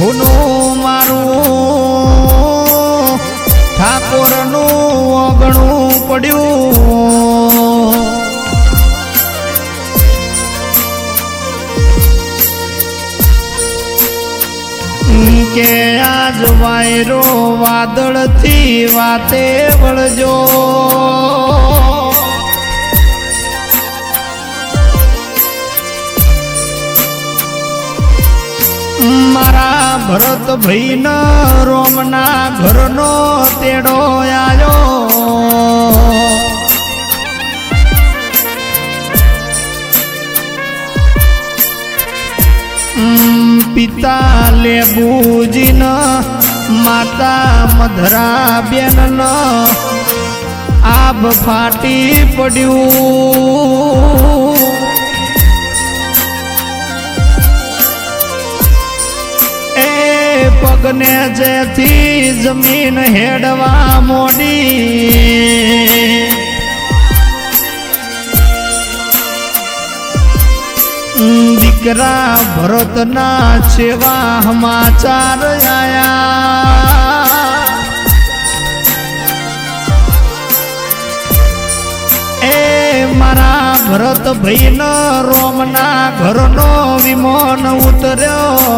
હુનું મારું ઠાકોરનું ઓગણું પડ્યું. કે આજ વાયરો વાદળથી વાતે વળજો. મારા ભરત ભાઈ રોમના ઘરનો તેડો હમ, પિતા લેબુજીન માતા મધરા બેન આભ ફાટી પડ્યું. પગને જેથી જમીન હેડવા મોડી. દીકરા ભરતના સેવા સમાચાર આયા. એ મારા ભરત ભાઈ રોમના ઘરનો વિમાન ઉતર્યો.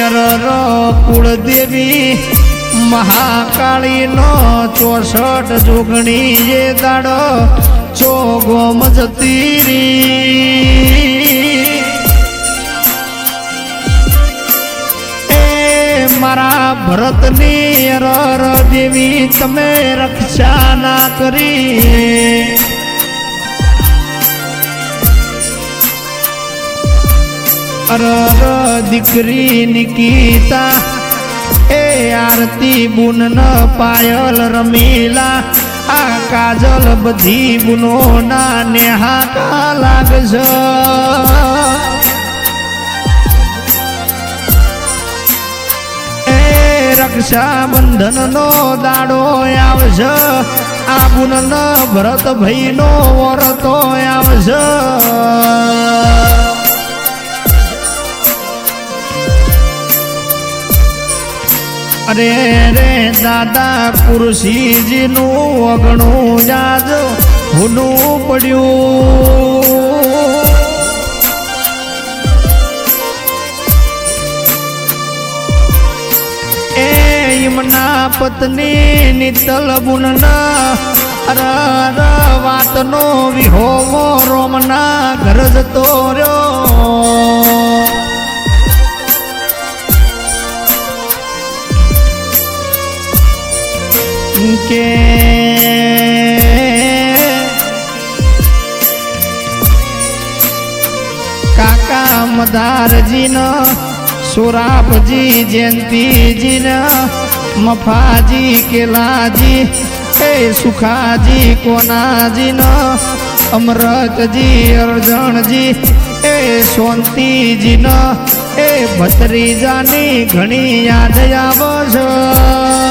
યરર કુળદેવી, મહાકાળીનો ચોસઠ જોગણી જે દાડો ચોગોમ જતી રી એ મારા ભરતની અરર દેવી, તમે રક્ષા ના કરી. દીકરી નિકિતા, એ આરતી બુન ન પાયલ રમીલા, આ કાજલ બધી બુનો ના નેહાકા લાગજ. રક્ષાબંધન નો દાડો આવશે આ બુન ભરત ભાઈ નો વરતો આવશે અરે રે દાદા કુરશીજીનું અગણું જાજ હુનું પડ્યું. એમના પત્ની નિતલ બુનના અર અર વાતનો વિહોમો રોમના ઘર જતો રહ્યો. કે કાકા મદારજીન સુરાપજી જયંતીજીન મફાજી કેલાજી એ સુખાજી કોનાજીન અમરતજી અર્જણજી એ શાંતિજીન એ ભત્રીજાની ઘણી યાદ આવશે એ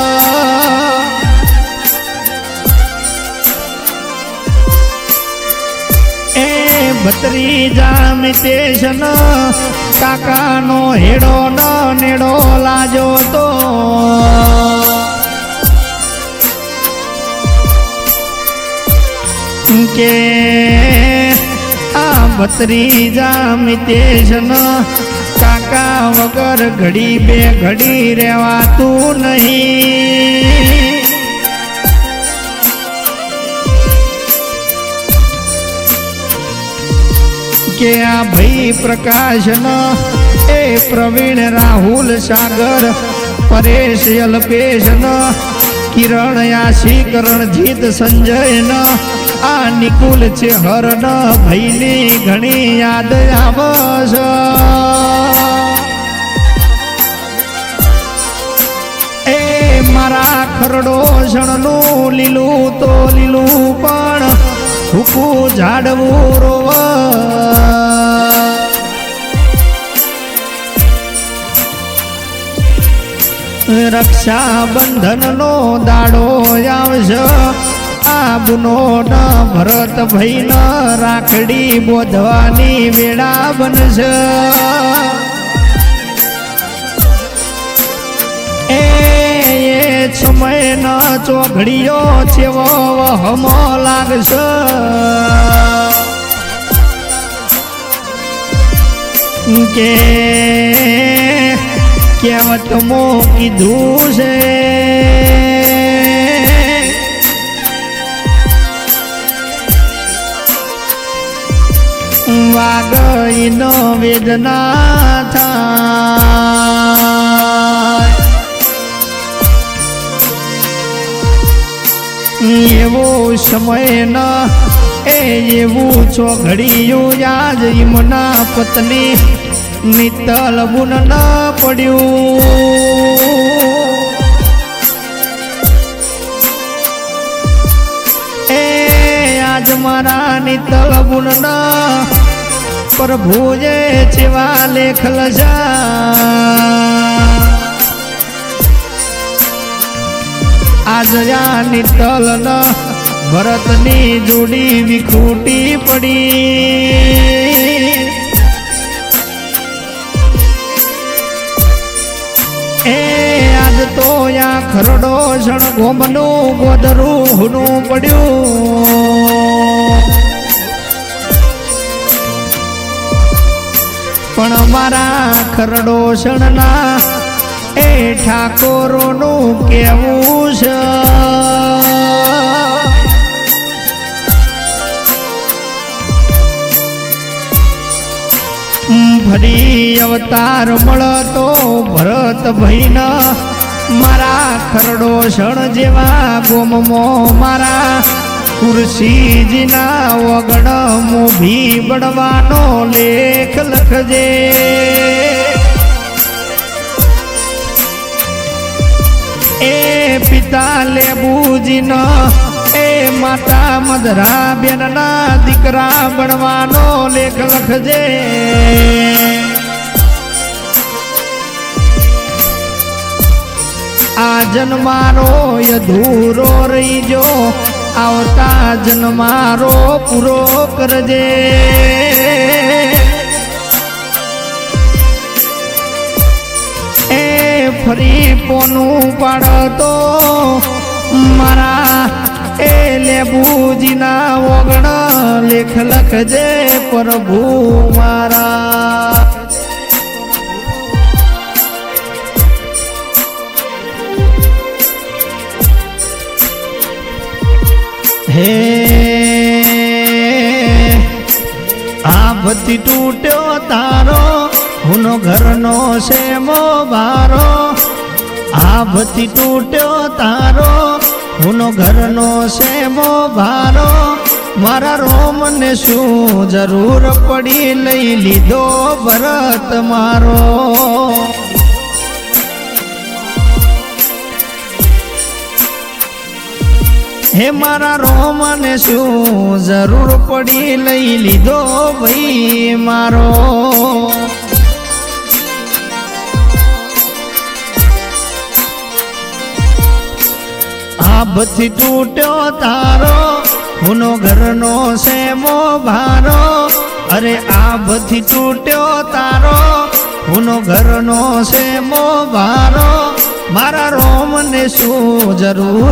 ભત્રીજા મિતેશન કાકાનો હેડો ન નેડો લાજો તો. કે આ ભત્રીજા મિતેશન કાકા વગર ઘડી બે ઘડી રહેવાતું નહીં. કે આ ભાઈ પ્રકાશન એ પ્રવીણ રાહુલ સાગર, પરેશ અલ્પેશન, કિરણ યાશી કરણ જીત સંજય ન આ નિકુલ છે હરણ ભૈની ઘણી યાદ આવશ. એ મારા ખરડો શણનું લીલું તો લીલું પણ હુકું ઝાડવું રોવા. રક્ષાબંધનનો દાડો આવશે. આબનો ન ભરત ભાઈ ન રાખડી બોધવાની વેળા બનશે. એ સમય ન ચોઘડીઓ છેવો હમો લાગશે. કે કહેવત મો કીધું છે. વાગઈ નો વેદના થાય એવો સમય ન એ એવું છો ઘડિયું યાદ ઈમના પત્ની નિતલ બુન ન પડ્યું. એ આજ મારા નિતલ બુન ન પ્રભુએ જેવા લેખ લજા આજ યા નિતલ ન ભરતની જોડી વિખૂટી પડી. એ આજ તો યા ખરડો શણ ગોમનું ગોદરું હુનું પડ્યું. પણ મારા ખરડો શણના એ ઠાકોરોનું કેવું છે. ફરી અવતાર મળતો ભરત ભૈના મારા ખરડો શણ જેવા ગોમમો મારા ખુરશીજીના વગડ મુભી બળવાનો લેખ લખજે. એ પિતા લેબુજીનો એ માતા મધરા બેનના દીકરા બનવાનો લેખ લખજે આ જન્મારો અધૂરો રહી જો આવતા જન્મારો પૂરો કરજે. ફરી પોનું પાડતો. મારા એ લેબુજીના વગણ લેખ લખજે પ્રભુ મારા. હે આ ભતી તૂટ્યો તારો હુનો ઘરનો સેમો ભારો? આભથી તૂટ્યો તારો. હુનો ઘરનો સેમો ભારો? મારા રોમને શું જરૂર પડી લઈ લીધો ભરત મારો? હે મારા રોમને શું જરૂર પડી લઈ લીધો ભાઈ મારો? આભથી તૂટ્યો તારો હુનો ઘરનો સેમો ભારો. અરે આભથી તૂટ્યો તારો હુનો ઘરનો સેમો ભારો. મારા રોમને શું જરૂર